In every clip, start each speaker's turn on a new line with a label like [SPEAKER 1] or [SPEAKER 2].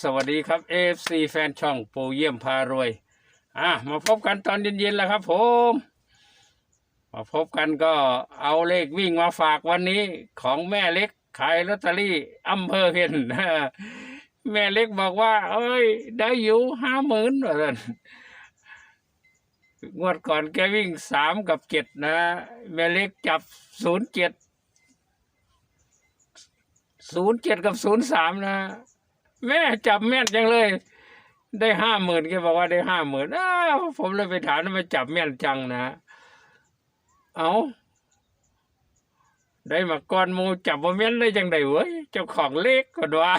[SPEAKER 1] สวัสดีครับ AFC แฟนช่องปูเยี่ยมพารวย อะมาพบกันตอนเย็นๆแล้วครับผม มาพบกันก็เอาเลขวิ่งมาฝากวันนี้ของแม่เล็กขายลอตเตอรี่อำเภอเพนแม่เล็กบอกว่า เอ้ย ได้อยู่ห้าหมื่นว่าซั่นงวดก่อนแกวิ่งสามกับเจ็ดนะ แม่เล็กจับศูนย์เจ็ดศูนย์เจ็ดกับศูนย์สามนะ แม่จับแม่นจังเลย ได้ห้าหมื่นแกบอกว่าได้ห้าหมื่นอ้าวผมเลยไปถามทำไมจับแม่นจังนะ เอาได้มาก่อนมูจับว่าแม่นได้จังไดเว้ยเจ้าของเล็กก็ว่า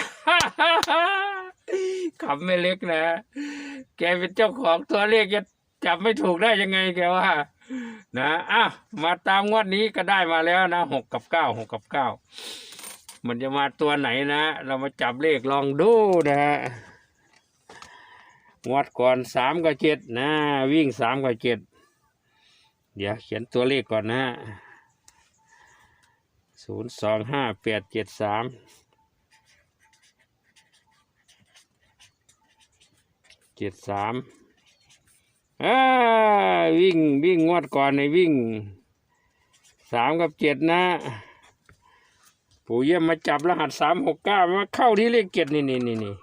[SPEAKER 1] ขำไม่เล็กนะ แกเป็นเจ้าของตัวเลขจะจับไม่ถูกได้ยังไงแกว่า นะอ้าวมาตามงวดนี้ก็ได้มาแล้วนะหกกับเก้าหกกับเก้า มันจะมาตัวไหนนะ เรามาจับเลขลองดูนะฮะงวดก่อนสามกับเจ็ดนะ วิ่งสามกับเจ็ดเดี๋ยวเขียนตัวเลขก่อนนะศูนย์สองห้าแปดเจ็ดสามเจ็ดสามอ่าวิ่งวิ่งงวดก่อนในวิ่งสามกับเจ็ดนะ ปู่เยี่ยมมาจับรหัสสามหกเก้ามาเข้าที่เลขเจ็ดนี่นี่นี่นี่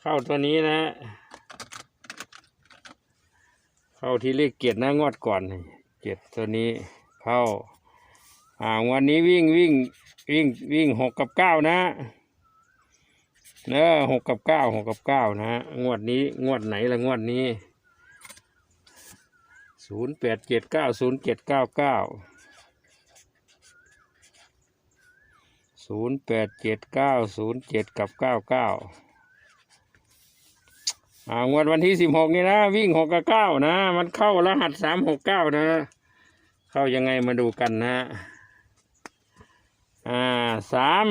[SPEAKER 1] เข้าตัวนี้นะ เข้าที่เลขเจ็ดนะงวดก่อนเจ็ดตัวนี้เข้าอ่าวันนี้วิ่งวิ่งวิ่งวิ่งหกกับเก้านะเนอะหกกับเก้าหกกับเก้านะงวดนี้งวดไหนละงวดนี้ศูนย์แปดเจ็ดเก้าศูนย์เจ็ดเก้าเก้า ศูนย์แปดเจ็ดเก้าศูนย์เจ็ดกับเก้าเก้าอ่างวดวันที่สิบหกนี่นะ วิ่งหกกับเก้านะ มันเข้ารหัสสามหกเก้านะ เข้ายังไงมาดูกันนะ อ่าสาม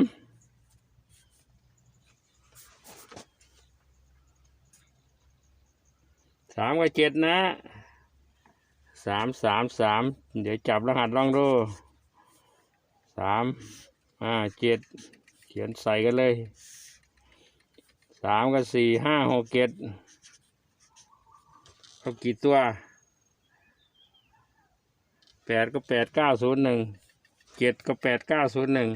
[SPEAKER 1] สามกับเจ็ดนะสามสามสามเดี๋ยวจับรหัสลองดูสาม อ่าเจ็ดเขียนใส่กันเลยสามกับสี่ห้าหกเจ็ดเขากี่ตัวแปดก็แปดเก้าศูนย์หนึ่งเจ็ดก็แปดเก้าศูนย์หนึ่ง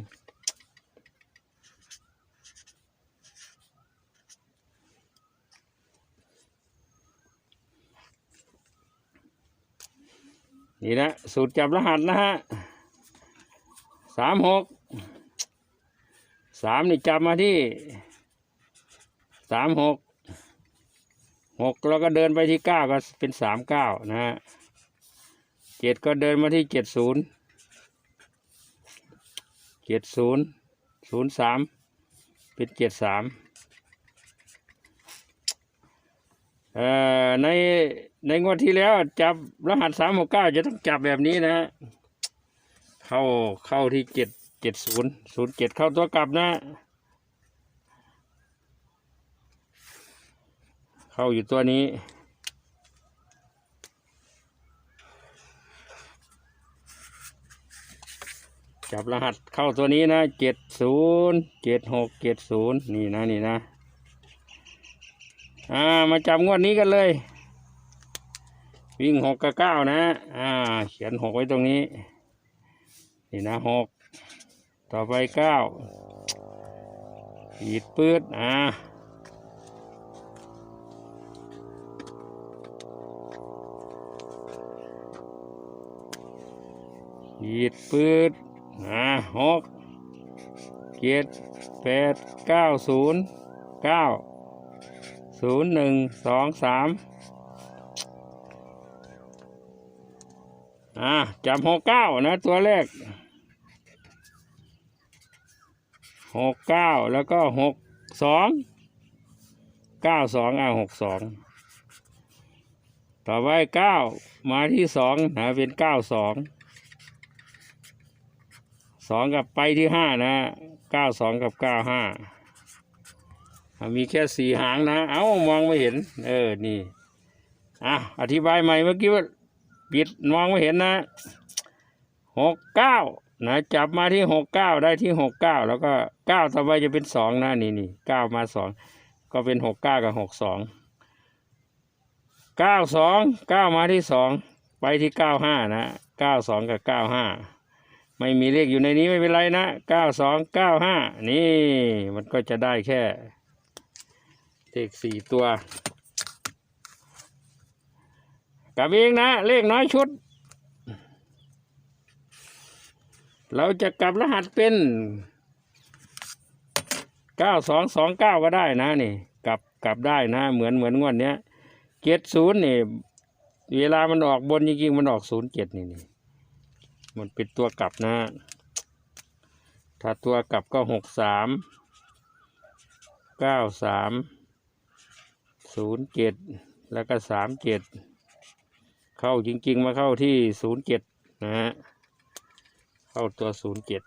[SPEAKER 1] นี่นะสูตรจับรหัสนะฮะสามหก สามนี่จับมาที่สามหกหกแล้วก็เดินไปที่เก้าก็เป็นสามเก้านะฮะเจ็ดก็เดินมาที่เจ็ดศูนย์เจ็ดศูนย์ศูนย์สามเป็นเจ็ดสามอ่อในในงวดที่แล้วจับรหัสสามหกเก้าจะต้องจับแบบนี้นะฮะเข้าเข้าที่เจ็ด เจ็ดศูนย์ศูนย์เจ็ดเข้าตัวกลับนะ เข้าอยู่ตัวนี้ จับรหัสเข้าตัวนี้นะเจ็ดศูนย์เจ็ดหกเจ็ดศูนย์นี่นะนี่นะ อ่า มาจับงวดนี้กันเลย วิ่งหกกับเก้านะ อ่า เขียนหกไว้ตรงนี้ นี่นะหก ต่อไปเก้าขีดปืดอ่าขีดปืดอ่าหกเจ็ดแปดเก้าศูนย์เก้าศูนย์หนึ่งสองสามอ่าจับหกเก้านะตัวแรก หกเก้าแล้วก็หกสองเก้าสองอ่าหกสองต่อไปเก้ามาที่สองนะเป็นเก้าสองสองกับไปที่ห้านะเก้าสองกับเก้าห้ามีแค่สี่หางนะ เอ้ามองไม่เห็น เออ นี่ อะ อธิบายใหม่เมื่อกี้ว่าปิดมองไม่เห็นนะหกเก้า นะจับมาที่หกเก้าได้ที่หกเก้าแล้วก็เก้าต่อไปจะเป็นสองนะนี่นี่เก้ามาสองก็เป็นหกเก้ากับหกสองเก้าสองเก้ามาที่สองไปที่เก้าห้านะเก้าสองกับเก้าห้าไม่มีเลขอยู่ในนี้ไม่เป็นไรนะเก้าสองเก้าห้านี่มันก็จะได้แค่เลขสี่ตัวกับเองนะเลขน้อยชุด เราจะกลับรหัสเป็นเก้าสองสองเก้าก็ได้นะนี่ กลับกลับได้นะ เหมือนเหมือนงวดเนี้ยเจ็ดศูนย์นี่ เวลามันออกบนจริงๆมันออกศูนย์เจ็ดนี่นี่มันเป็นตัวกลับนะ ถ้าตัวกลับก็หกสามเก้าสามศูนย์เจ็ดแล้วก็สามเจ็ดเข้าจริง ๆ มาเข้าที่ศูนย์เจ็ดนะฮะ เข้าตัวศูนย์เจ็ด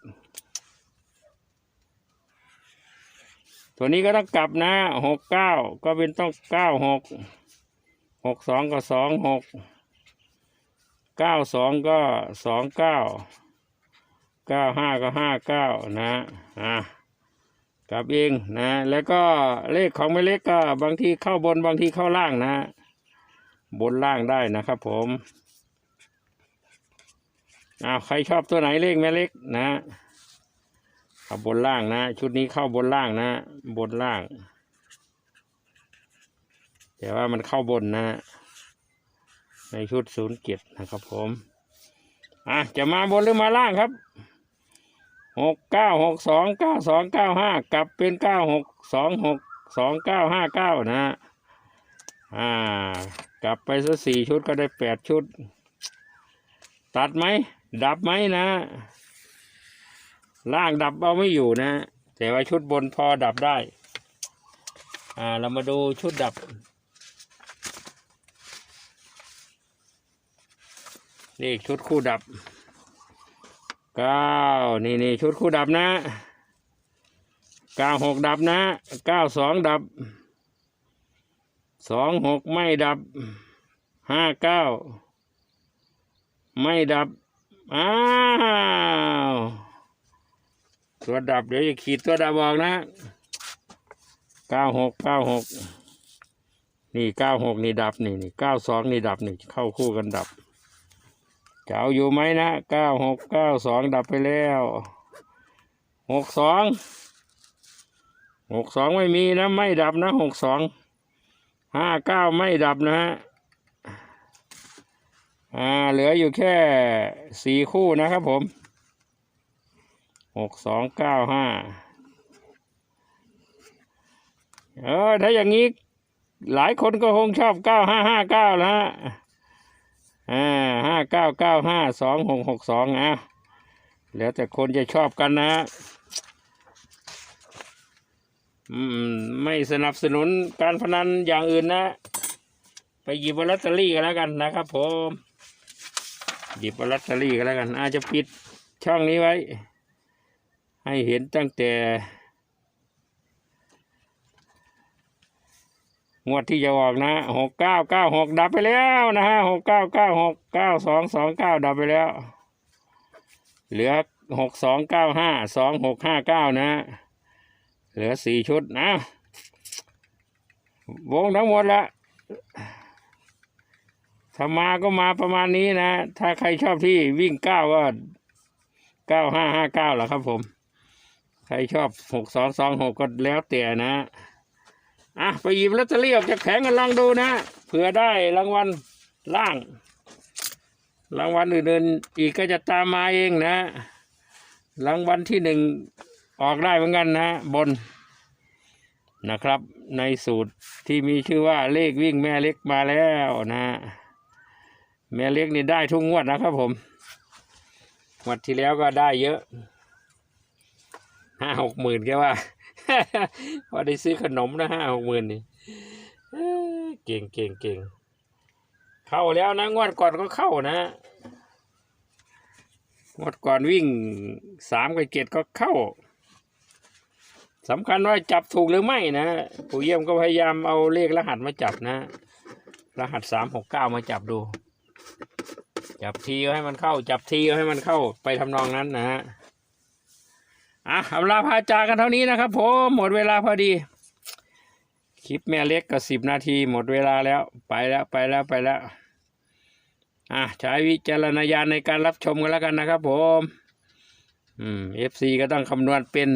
[SPEAKER 1] ตัวนี้ก็ต้องกลับนะหกเก้าก็เป็นต้องเก้าหกหกสองก็สองหกเก้าสองก็สองเก้าเก้าห้าก็ห้าเก้านะอะกลับเองนะ แล้วก็เลขของไม่เล็กก็บางทีเข้าบนบางทีเข้าล่างนะ บนล่างได้นะครับผม อ้าวใครชอบตัวไหนเลขแม่เล็กนะเอาบนล่างนะ ชุดนี้เข้าบนล่างนะ บนล่าง แต่ว่ามันเข้าบนนะ ในชุดศูนย์เจ็ดนะครับผม อะจะมาบนหรือมาล่างครับหกเก้าหกสองเก้าสองเก้าห้ากลับเป็นเก้าหกสองหกสองเก้าห้าเก้านะ อ่ากลับไปสักสี่ชุดก็ได้แปดชุด ตัดไหม ดับไหมนะ ล่างดับเอาไม่อยู่นะ แต่ว่าชุดบนพอดับได้ อ่า เรามาดูชุดดับ นี่ชุดคู่ดับเก้านี่นี่ชุดคู่ดับนะเก้าหกดับนะเก้าสองดับสองหกไม่ดับห้าเก้าไม่ดับ อ้าวตัวดับเดี๋ยวจะขีดตัวดับบอกนะเก้าหกเก้าหกนี่เก้าหกนี่ดับนี่นี่เก้าสองนี่ดับนี่เข้าคู่กันดับจะเอาอยู่ไหมนะเก้าหกเก้าสองดับไปแล้วหกสองหกสองไม่มีนะ ไม่ดับนะหกสองห้าเก้าไม่ดับนะฮะ อ่าเหลืออยู่แค่สี่คู่นะครับผมหกสองเก้าห้าเออถ้าอย่างนี้หลายคนก็คงชอบเก้าห้าห้าเก้าแล้วฮะอ่าห้าเก้าเก้าห้าสองหกหกสองอะแล้วแต่คนจะชอบกันนะฮะอืมไม่สนับสนุนการพนันอย่างอื่นนะ ไปหยิบลอตเตอรี่กันแล้วกันนะครับผม หยิบลอตเตอรี่กันแล้วกัน อาจจะปิดช่องนี้ไว้ ให้เห็นตั้งแต่ งวดที่จะออกนะหกเก้าเก้าหกดับไปแล้วนะฮะหกเก้าเก้าหกเก้าสองสองเก้าดับไปแล้ว เหลือหกสองเก้าห้าสองหกห้าเก้านะ เหลือสี่ชุดนะ วงทั้งหมดละ ถ้ามาก็มาประมาณนี้นะ ถ้าใครชอบที่วิ่งเก้าก็เก้าห้าห้าเก้าหละครับผม ใครชอบหกสองสองหกก็แล้วแต่นะอะไปหยิบลอตเตอรี่ออกจากแผงกันลองดูนะเผื่อได้รางวัลล่าง รางวัลอื่นๆอีกก็จะตามมาเองนะ รางวัลที่หนึ่งออกได้เหมือนกันนะ บนนะครับ ในสูตรที่มีชื่อว่าเลขวิ่งแม่เล็กมาแล้วนะ แม่เล็กนี่ได้ทุกงวดนะครับผมงวดที่แล้วก็ได้เยอะห้าหกหมื่นแค่ว่าพอได้ซื้อขนมนะห้าหกหมื่นนี่เก่งเก่งเก่งเข้าแล้วนะ งวดก่อนก็เข้านะงวดก่อนวิ่งสามกับเจ็ดก็เข้าสำคัญว่าจับถูกหรือไม่นะปู่เยี่ยมก็พยายามเอาเลขรหัสมาจับนะ รหัสสามหกเก้ามาจับดู จับทีให้มันเข้า จับทีให้มันเข้าไปทำนองนั้นนะฮะอะเอาลาพาจากกันเท่านี้นะครับผมหมดเวลาพอดี คลิปแม่เล็กก็สิบนาที หมดเวลาแล้วไปแล้วไปแล้วไปแล้วอะใช้วิจารณญาณในการรับชมกันแล้วกันนะครับผมอืมเอฟซีก็ต้องคำนวณเป็น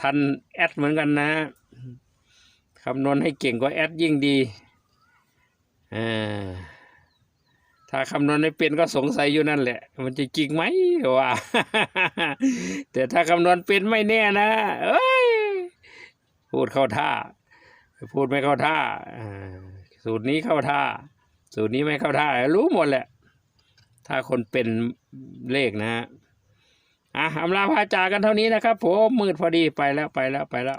[SPEAKER 1] ทันแอดเหมือนกันนะคำนวณให้เก่งกว่าแอดยิ่งดีอ่า ถ้าคำนวณไม่เป็นก็สงสัยอยู่นั่นแหละ มันจะจริงไหมว่าแต่ถ้าคำนวณเป็นไม่แน่นะเอ้ยพูดเข้าท่า พูดไม่เข้าท่าสูตรนี้เข้าท่า สูตรนี้ไม่เข้าท่า รู้หมดแหละ ถ้าคนเป็นเลขนะฮะอะอำลาพาจากันเท่านี้นะครับผมมืดพอดีไปแล้วไปแล้วไปแล้ว